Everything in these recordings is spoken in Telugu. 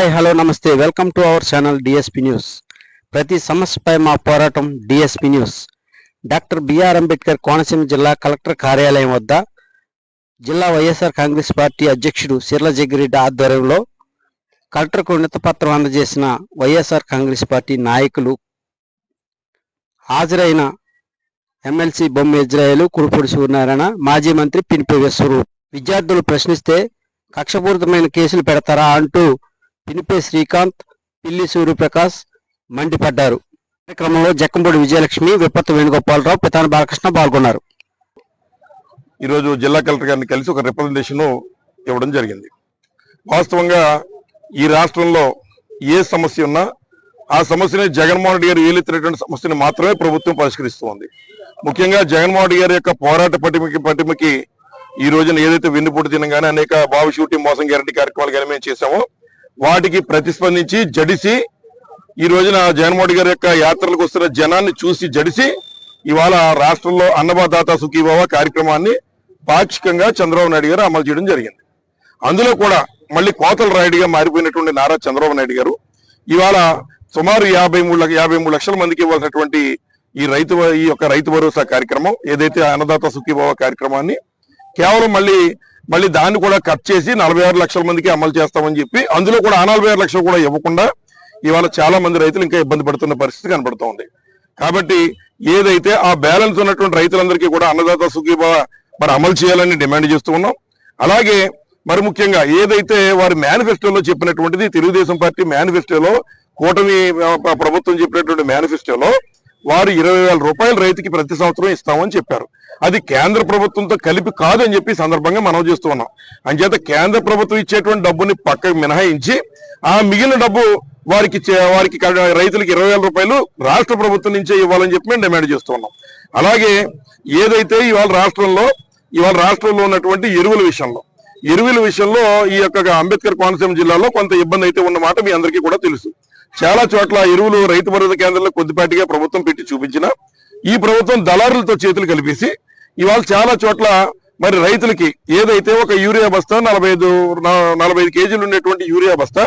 హాయ్ హలో నమస్తే. Welcome to our channel DSP news ప్రతి సమస్యపై మా పోరాటం DSP news doctor BR Ambedkar Konaseema జిల్లా కలెక్టర్ కార్యాలయం వద్ద జిల్లా వైఎస్ఆర్ కాంగ్రెస్ పార్టీ అధ్యక్షుడు సిర్ల జగ్గిరెడ్డి ఆధ్వర్యంలో కలెక్టర్కు పత్రం అందజేసిన వైఎస్ఆర్ కాంగ్రెస్ పార్టీ నాయకులు హాజరైన ఎమ్మెల్సీ బొమ్మ ఇజ్రాయేలు కురుపూడి సూర్యనారాయణ మాజీ మంత్రి పినిపి విశ్వరూప్ విద్యార్థులు ప్రశ్నిస్తే కక్షపూరితమైన కేసులు పెడతారా అంటూ పినిపే శ్రీకాంత్ పిల్లి సూర్యప్రకాష్ మండిపడ్డారు. కార్యక్రమంలో జక్కంపూడి విజయలక్ష్మి విపత్తు వేణుగోపాలరావు పితాన బాలకృష్ణ పాల్గొన్నారు. ఈరోజు జిల్లా కలెక్టర్ గారిని కలిసి ఒక రిప్రజెంటేషన్ ఇవ్వడం జరిగింది. వాస్తవంగా ఈ రాష్ట్రంలో ఏ సమస్య ఉన్నా ఆ సమస్యని జగన్మోహన్ రెడ్డి గారు ఏలెత్తినటువంటి సమస్యని మాత్రమే ప్రభుత్వం పరిష్కరిస్తోంది. ముఖ్యంగా జగన్మోహన్ రెడ్డి గారి యొక్క పోరాట పటిమకి పటిమకి ఈ రోజున ఏదైతే వెన్నుపూట తినగానే కానీ అనేక బావి షూటింగ్ మోసం గ్యారంటీ కార్యక్రమాలు కానీ మేము చేశామో వాటికి ప్రతిస్పందించి జడిసి ఈ రోజున జగన్మోహన్ గారి యొక్క యాత్రలకు వస్తున్న జనాన్ని చూసి జడిసి ఇవాళ రాష్ట్రంలో అన్నదాత సుఖీభావ కార్యక్రమాన్ని పాక్షికంగా చంద్రబాబు నాయుడు గారు అమలు చేయడం జరిగింది. అందులో కూడా మళ్ళీ కోతల రాయుడిగా మారిపోయినటువంటి నారా చంద్రబాబు నాయుడు గారు ఇవాళ సుమారు యాభై మూడు లక్ష- యాభై మూడు లక్షల మందికి ఇవ్వాల్సినటువంటి ఈ రైతు ఈ యొక్క రైతు భరోసా కార్యక్రమం ఏదైతే అన్నదాత సుఖీభావ కార్యక్రమాన్ని కేవలం మళ్ళీ మళ్ళీ దాన్ని కూడా కట్ చేసి నలభై ఆరు లక్షల మందికి అమలు చేస్తామని చెప్పి అందులో కూడా ఆ నలభై ఆరు లక్షలు కూడా ఇవ్వకుండా ఇవాళ చాలా మంది రైతులు ఇంకా ఇబ్బంది పడుతున్న పరిస్థితి కనబడుతూ ఉంది. కాబట్టి ఏదైతే ఆ బ్యాలెన్స్ ఉన్నటువంటి రైతులందరికీ కూడా అన్నదాత సుఖీభావ మరి అమలు చేయాలని డిమాండ్ చేస్తూ ఉన్నాం. అలాగే మరి ముఖ్యంగా ఏదైతే వారి మేనిఫెస్టోలో చెప్పినటువంటిది తెలుగుదేశం పార్టీ మేనిఫెస్టోలో కూటమి ప్రభుత్వం చెప్పినటువంటి మేనిఫెస్టోలో వారు ఇరవై వేల రూపాయలు రైతుకి ప్రతి సంవత్సరం ఇస్తామని చెప్పారు. అది కేంద్ర ప్రభుత్వంతో కలిపి కాదని చెప్పి సందర్భంగా మనం చేస్తూ ఉన్నాం. అంచేత కేంద్ర ప్రభుత్వం ఇచ్చేటువంటి డబ్బుని పక్కకు మినహాయించి ఆ మిగిలిన డబ్బు వారికి వారికి రైతులకు ఇరవై వేల రూపాయలు రాష్ట్ర ప్రభుత్వం నుంచే ఇవ్వాలని చెప్పి మేము డిమాండ్ చేస్తూ ఉన్నాం. అలాగే ఏదైతే ఇవాళ రాష్ట్రంలో ఇవాళ రాష్ట్రంలో ఉన్నటువంటి ఎరువుల విషయంలో ఎరువుల విషయంలో ఈ యొక్క అంబేద్కర్ కోనసీమ జిల్లాలో కొంత ఇబ్బంది అయితే ఉన్నమాట మీ అందరికీ కూడా తెలుసు. చాలా చోట్ల ఎరువులు రైతు భరోసా కేంద్రంలో కొద్దిపాటిగా ప్రభుత్వం పెట్టి చూపించిన ఈ ప్రభుత్వం దళారులతో చేతులు కలిపేసి ఇవాళ చాలా చోట్ల మరి రైతులకి ఏదైతే ఒక యూరియా బస్తా నలభై ఐదు నలభై ఐదు కేజీలు ఉండేటువంటి యూరియా బస్తా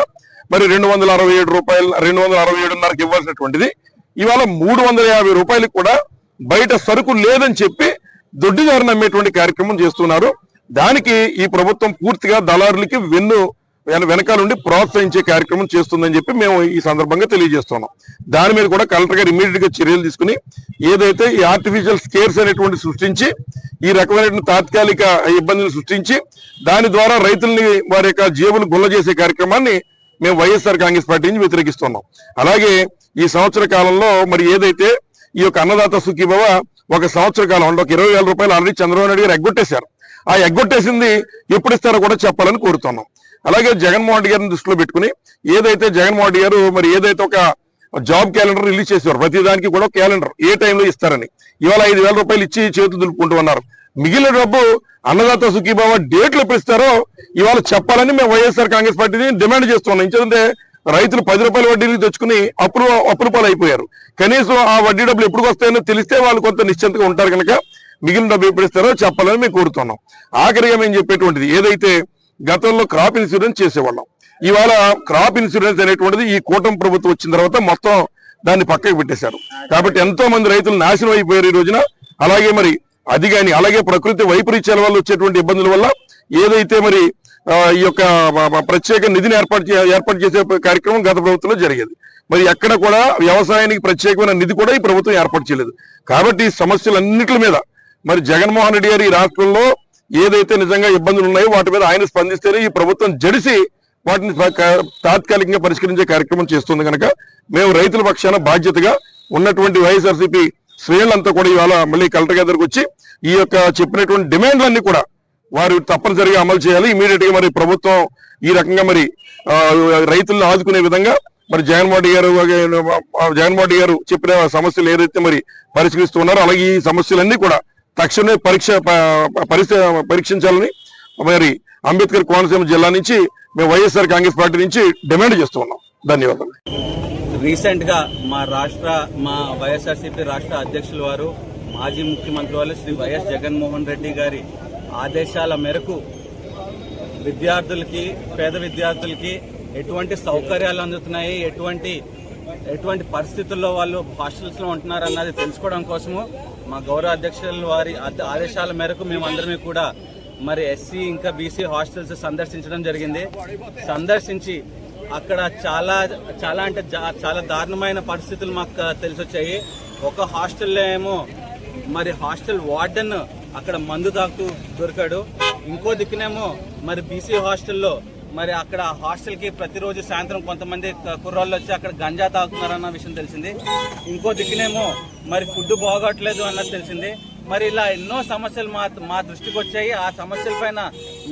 మరి రెండు వందల అరవై ఏడు రూపాయలు రెండు వందల అరవై ఏడున్నరకు ఇవ్వాల్సినటువంటిది. ఇవాళ మూడు వందల యాభై రూపాయలకు కూడా బయట సరుకు లేదని చెప్పి దొడ్డిదారిని అమ్మేటువంటి కార్యక్రమం చేస్తున్నారు. దానికి ఈ ప్రభుత్వం పూర్తిగా దళారులకి వెన్ను వెనకాల నుండి ప్రోత్సహించే కార్యక్రమం చేస్తుందని చెప్పి మేము ఈ సందర్భంగా తెలియజేస్తున్నాం. దాని మీద కూడా కలెక్టర్ గారు ఇమీడియట్గా చర్యలు తీసుకుని ఏదైతే ఈ ఆర్టిఫిషియల్ స్కేర్స్ అనేటువంటి సృష్టించి ఈ రకమైనటువంటి తాత్కాలిక ఇబ్బందులు సృష్టించి దాని ద్వారా రైతుల్ని వారి యొక్క జీవులు గుల్ల చేసే కార్యక్రమాన్ని మేము వైఎస్ఆర్ కాంగ్రెస్ పార్టీ నుంచి వ్యతిరేకిస్తున్నాం. అలాగే ఈ సంవత్సర కాలంలో మరి ఏదైతే ఈ యొక్క అన్నదాత సుఖీభవ ఒక సంవత్సర కాలం అంటే ఒక ఇరవై వేల రూపాయలు ఆల్రెడీ చంద్రబాబు నాయుడు గారు ఎగ్గొట్టేశారు. ఆ ఎగ్గొట్టేసింది ఎప్పుడు ఇస్తారో కూడా చెప్పాలని కోరుతున్నాం. అలాగే జగన్మోహన్ రెడ్డి గారిని దృష్టిలో పెట్టుకుని ఏదైతే జగన్మోహన్ రెడ్డి గారు మరి ఏదైతే ఒక జాబ్ క్యాలెండర్ రిలీజ్ చేశారు ప్రతిదానికి కూడా క్యాలెండర్ ఏ టైంలో ఇస్తారని ఇవాళ ఐదు వేల రూపాయలు ఇచ్చి చేతులు దులుపుకుంటూ ఉన్నారు. మిగిలిన డబ్బు అన్నదాత సుఖీబావ డేట్లు ఎప్పుడు ఇవాళ చెప్పాలని మేము వైఎస్ఆర్ కాంగ్రెస్ పార్టీని డిమాండ్ చేస్తున్నాం. ఎందుకంటే రైతులు పది రూపాయల వడ్డీలు తెచ్చుకుని అప్పులు అప్పులు అయిపోయారు. కనీసం ఆ వడ్డీ డబ్బులు ఎప్పుడు వస్తాయో తెలిస్తే వాళ్ళు కొంత నిశ్చింతగా ఉంటారు కనుక మిగిలిన డబ్బు ఎప్పుడు ఇస్తారో చెప్పాలని మేము కోరుతున్నాం. ఆఖరిగా మేము చెప్పేటువంటిది ఏదైతే గతంలో క్రాప్ ఇన్సూరెన్స్ చేసేవాళ్ళం. ఇవాళ క్రాప్ ఇన్సూరెన్స్ అనేటువంటిది ఈ కూటమి ప్రభుత్వం వచ్చిన తర్వాత మొత్తం దాన్ని పక్కకు పెట్టేశారు. కాబట్టి ఎంతో మంది రైతులు నాశనం అయిపోయారు ఈ రోజున. అలాగే మరి అది కానీ అలాగే ప్రకృతి వైపరీత్యాల వల్ల వచ్చేటువంటి ఇబ్బందుల వల్ల ఏదైతే మరి ఈ యొక్క ప్రత్యేక నిధిని ఏర్పాటు చే- ఏర్పాటు చేసే కార్యక్రమం గత ప్రభుత్వంలో జరిగేది. మరి ఎక్కడ కూడా వ్యవసాయానికి ప్రత్యేకమైన నిధి కూడా ఈ ప్రభుత్వం ఏర్పాటు చేయలేదు. కాబట్టి ఈ సమస్యలన్నిటి మీద మరి జగన్మోహన్ రెడ్డి గారు ఈ రాష్ట్రంలో ఏదైతే నిజంగా ఇబ్బందులు ఉన్నాయో వాటి మీద ఆయన స్పందిస్తేనే ఈ ప్రభుత్వం జడిసి వాటిని తాత్కాలికంగా పరిష్కరించే కార్యక్రమం చేస్తుంది కనుక మేము రైతుల పక్షాన బాధ్యతగా ఉన్నటువంటి వైఎస్ఆర్సీపీ శ్రేణులంతా కూడా ఇవాళ మళ్ళీ కలెక్టర్ గారి దగ్గరకు వచ్చి ఈ యొక్క చెప్పినటువంటి డిమాండ్లన్నీ కూడా వారు తప్పనిసరిగా అమలు చేయాలి. ఇమీడియట్గా మరి ప్రభుత్వం ఈ రకంగా మరి రైతులను ఆదుకునే విధంగా మరి జగన్మోహన్ గారు జగన్మోహన్ గారు చెప్పిన సమస్యలు ఏదైతే మరి పరిష్కరిస్తున్నారో అలాగే ఈ సమస్యలన్నీ కూడా తక్షణమే పరీక్ష ప- పరీక్షించాలని మరి అంబేద్కర్ కోనసీమ జిల్లా నుంచి మేము వైఎస్ఆర్ కాంగ్రెస్ పార్టీ నుంచి డిమాండ్ చేస్తూ ఉన్నాం. ధన్యవాదాలు. రీసెంట్గా మా రాష్ట్ర మా వైఎస్ఆర్సీపీ రాష్ట్ర అధ్యక్షుల వారు మాజీ ముఖ్యమంత్రి వారు శ్రీ వైఎస్ జగన్మోహన్ రెడ్డి గారి ఆదేశాల మేరకు విద్యార్థులకి పేద విద్యార్థులకి ఎటువంటి సౌకర్యాలు అందుతున్నాయి ఎటువంటి ఎటువంటి పరిస్థితుల్లో వాళ్ళు హాస్టల్స్లో ఉంటున్నారు అన్నది తెలుసుకోవడం కోసము మా గౌరవ అధ్యక్షుల వారి ఆదేశాల మేరకు మేమందరమే కూడా మరి ఎస్సీ ఇంకా బీసీ హాస్టల్స్ సందర్శించడం జరిగింది. సందర్శించి అక్కడ చాలా చాలా అంటే చాలా దారుణమైన పరిస్థితులు మాకు తెలిసి వచ్చాయి ఒక హాస్టల్లో ఏమో మరి హాస్టల్ వార్డెన్ అక్కడ మందు తాగుతూ దొరికాడు. ఇంకో దిక్కునేమో మరి బీసీ హాస్టల్లో మరి అక్కడ హాస్టల్కి ప్రతిరోజు సాయంత్రం కొంతమంది కుర్రాళ్ళు వచ్చి అక్కడ గంజా తాగుతున్నారన్న విషయం తెలిసింది. ఇంకో దిక్కునేమో మరి ఫుడ్ బాగోట్లేదు అన్నది తెలిసింది. మరి ఇలా ఎన్నో సమస్యలు మా మా దృష్టికి వచ్చాయి. ఆ సమస్యల పైన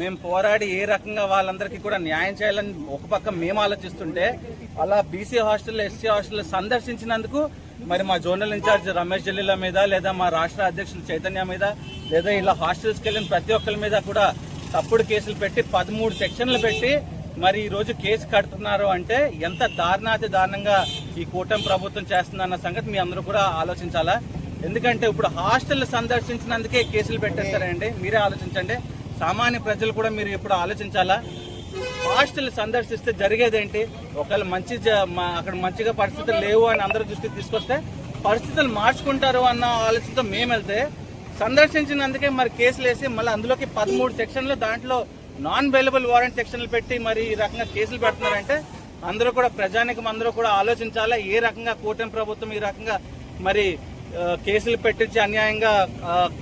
మేము పోరాడి ఏ రకంగా వాళ్ళందరికీ కూడా న్యాయం చేయాలని ఒక పక్క మేము ఆలోచిస్తుంటే అలా బీసీ హాస్టల్ ఎస్సీ హాస్టల్ సందర్శించినందుకు మరి మా జోనల్ ఇన్ఛార్జ్ రమేష్ జల్లీల మీద లేదా మా రాష్ట్ర అధ్యక్షులు చైతన్య మీద లేదా ఇలా హాస్టల్స్కి వెళ్ళిన ప్రతి ఒక్కరి మీద కూడా తప్పుడు కేసులు పెట్టి పదమూడు సెక్షన్లు పెట్టి మరి ఈరోజు కేసు కడుతున్నారు అంటే ఎంత దారుణాతి దారుణంగా ఈ కూటమి ప్రభుత్వం చేస్తుందన్న సంగతి మీ అందరూ కూడా ఆలోచించాలా? ఎందుకంటే ఇప్పుడు హాస్టల్ సందర్శించినందుకే కేసులు పెట్టేస్తారండి. మీరే ఆలోచించండి. సామాన్య ప్రజలు కూడా మీరు ఇప్పుడు ఆలోచించాలా? హాస్టల్ సందర్శిస్తే జరిగేదేంటి? ఒకవేళ మంచి జ- అక్కడ మంచిగా పరిస్థితులు లేవు అని అందరూ దృష్టికి తీసుకొస్తే పరిస్థితులు మార్చుకుంటారు అన్న ఆలోచనతో మేము వెళ్తే సందర్శించినందుకే మరి కేసులు వేసి మళ్ళీ అందులోకి పదమూడు సెక్షన్లు దాంట్లో నాన్ అవైలబుల్ వారెంట్ సెక్షన్లు పెట్టి మరి ఈ రకంగా కేసులు పెడుతున్నారంటే అందరూ కూడా ప్రజానికం అందరూ కూడా ఆలోచించాలా? ఏ రకంగా కూటమి ప్రభుత్వం ఈ రకంగా మరి కేసులు పెట్టించి అన్యాయంగా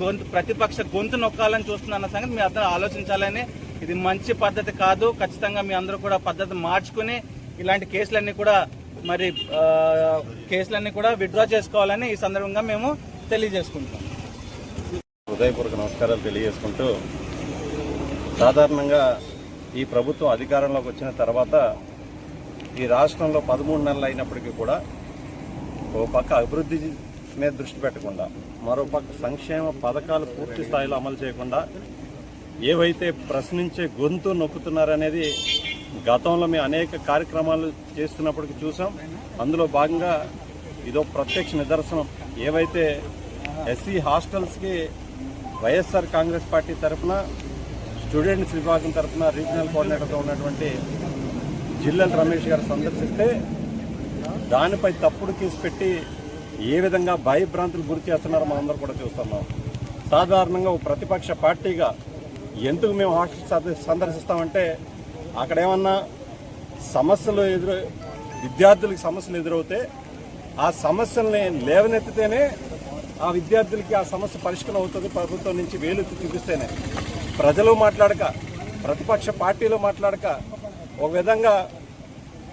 గొంతు ప్రతిపక్ష గొంతు నొక్కాలని చూస్తున్న సంగతి మీ అందరూ ఆలోచించాలని ఇది మంచి పద్ధతి కాదు. ఖచ్చితంగా మీ అందరూ కూడా పద్ధతి మార్చుకుని ఇలాంటి కేసులన్నీ కూడా మరి కేసులన్నీ కూడా విత్డ్రా చేసుకోవాలని ఈ సందర్భంగా మేము తెలియజేసుకుంటాం హృదయపూర్వక నమస్కారాలు తెలియజేసుకుంటూ సాధారణంగా ఈ ప్రభుత్వం అధికారంలోకి వచ్చిన తర్వాత ఈ రాష్ట్రంలో పదమూడు నెలలు అయినప్పటికీ కూడా ఓ పక్క అభివృద్ధి మీద దృష్టి పెట్టకుండా మరో పక్క సంక్షేమ పథకాలు పూర్తి స్థాయిలో అమలు చేయకుండా ఏవైతే ప్రశ్నించే గొంతు నొక్కుతున్నారనేది గతంలో మేము అనేక కార్యక్రమాలు చేస్తున్నప్పటికీ చూసాం. అందులో భాగంగా ఇదో ప్రత్యక్ష నిదర్శనం. ఏవైతే ఎస్సీ హాస్టల్స్కి వైఎస్ఆర్ కాంగ్రెస్ పార్టీ తరఫున స్టూడెంట్స్ విభాగం తరఫున రీజనల్ కోఆర్డినేటర్గా ఉన్నటువంటి జిల్లల రమేష్ గారు సందర్శిస్తే దానిపై తప్పుడు కేసు పెట్టి ఏ విధంగా భయభ్రాంతులు గురి చేస్తున్నారో మనందరూ కూడా చూస్తున్నాం. సాధారణంగా ఒక ప్రతిపక్ష పార్టీగా ఎందుకు మేము హాస్టల్ సందర్శిస్తామంటే అక్కడ ఏమన్నా సమస్యలు ఎదురు విద్యార్థులకు సమస్యలు ఎదురవుతే ఆ సమస్యల్ని లేవనెత్తితేనే ఆ విద్యార్థులకి ఆ సమస్య పరిష్కారం అవుతుంది. ప్రభుత్వం నుంచి వేలెత్తి చూపిస్తేనే. ప్రజలు మాట్లాడక ప్రతిపక్ష పార్టీలు మాట్లాడక ఒక విధంగా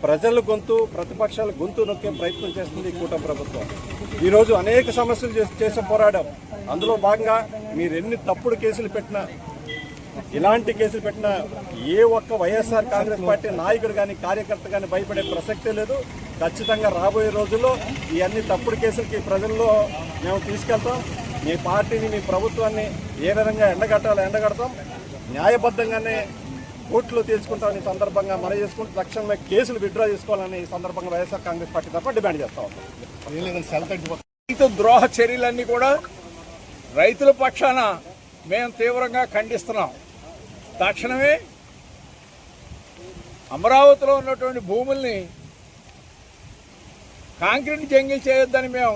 ప్రజల గొంతు ప్రతిపక్షాల గొంతు నొక్కే ప్రయత్నం చేస్తుంది ఈ కూటమి ప్రభుత్వం. ఈరోజు అనేక సమస్యలు చేసి చేసే పోరాటం. అందులో భాగంగా మీరు ఎన్ని తప్పుడు కేసులు పెట్టినా ఇలాంటి కేసులు పెట్టినా ఏ ఒక్క వైఎస్ఆర్ కాంగ్రెస్ పార్టీ నాయకుడు కానీ కార్యకర్త కానీ భయపడే ప్రసక్తే లేదు. ఖచ్చితంగా రాబోయే రోజుల్లో ఇవన్నీ తప్పుడు కేసులకి ప్రజల్లో మేము తీసుకెళ్తాం. మీ పార్టీని మీ ప్రభుత్వాన్ని ఏ విధంగా ఎండగట్టాలో ఎండగడతాం. న్యాయబద్ధంగానే కోర్టులో తీసుకుంటామని సందర్భంగా మనం చేసుకుంటూ తక్షణమే కేసులు విత్డ్రా చేసుకోవాలని ఈ సందర్భంగా వైఎస్ఆర్ కాంగ్రెస్ పార్టీ తప్ప డిమాండ్ చేస్తా ఉన్నాం. రైతు ద్రోహ చర్యలన్నీ కూడా రైతుల పక్షాన మేము తీవ్రంగా ఖండిస్తున్నాం. తక్షణమే అమరావతిలో ఉన్నటువంటి భూముల్ని కాంక్రీట్ జంగిల్ చేయొద్దని మేము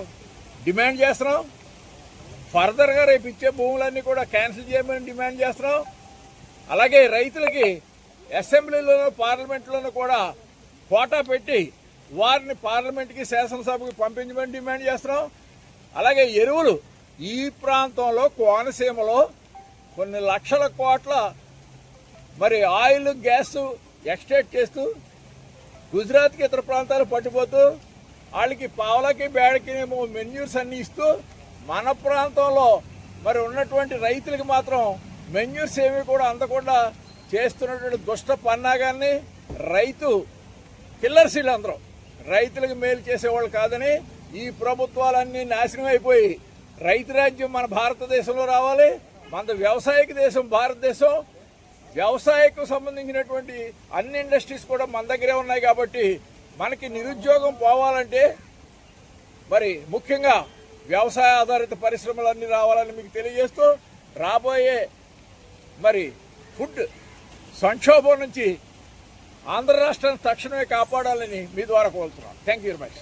డిమాండ్ చేస్తున్నాం. ఫర్దర్గా రేపు ఇచ్చే భూములన్నీ కూడా క్యాన్సిల్ చేయమని డిమాండ్ చేస్తున్నాం. అలాగే రైతులకి అసెంబ్లీలోనూ పార్లమెంట్లోనూ కూడా కోటా పెట్టి వారిని పార్లమెంట్కి శాసనసభకి పంపించమని డిమాండ్ చేస్తున్నాం. అలాగే ఎరువులు ఈ ప్రాంతంలో కోనసీమలో కొన్ని లక్షల కోట్ల మరి ఆయిల్ గ్యాస్ ఎక్స్టేట్ చేస్తూ గుజరాత్కి ఇతర ప్రాంతాలు పట్టిపోతూ వాళ్ళకి పావలకి బేడకి మెన్యూర్స్ అన్ని ఇస్తూ మన ప్రాంతంలో మరి ఉన్నటువంటి రైతులకి మాత్రం మెన్యూర్స్ ఏమి కూడా అందకుండా చేస్తున్నటువంటి దుష్ట పన్నాగాన్ని రైతు కిల్లర్స్ వీళ్ళందరూ. రైతులకు మేలు చేసేవాళ్ళు కాదని ఈ ప్రభుత్వాలన్నీ నాశనం అయిపోయి రైతు రాజ్యం మన భారతదేశంలో రావాలి మన వ్యవసాయక దేశం భారతదేశం. వ్యవసాయకు సంబంధించినటువంటి అన్ని ఇండస్ట్రీస్ కూడా మన దగ్గరే ఉన్నాయి కాబట్టి మనకి నిరుద్యోగం పోవాలంటే మరి ముఖ్యంగా వ్యవసాయ ఆధారిత పరిశ్రమలన్నీ రావాలని మీకు తెలియజేస్తూ రాబోయే మరి ఫుడ్ సంక్షోభం నుంచి ఆంధ్ర రాష్ట్రాన్ని తక్షణమే కాపాడాలని మీ ద్వారా కోరుతున్నాను థ్యాంక్ యూ వెరీ మచ్